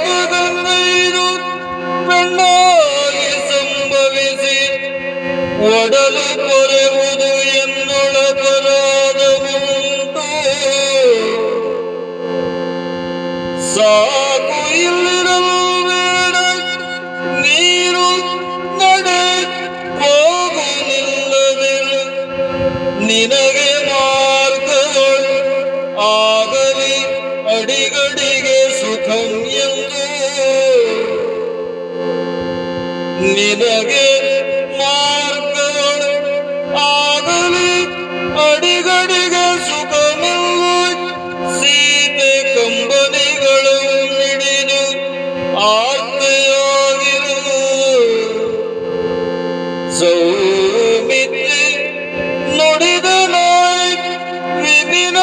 കടുപാകുതങ്ങൈരും പെണ്ണായി സംഭവിച്ച്. ഒട ಸಾಕು ಇಲ್ಲಿರಲು ಬೇಡ ನೀರು ನಡೆ ಹೋಗು ನಿಲ್ಲದಿರು ನಿನಗೆ ಮಾರ್ಗಗಳು ಆಗಲಿ ಅಡಿಗಡಿಗೆ ಸುಖಂ ಎಂದು. ನಿನಗೆ சௌபித்து நொடிதனாய் விதின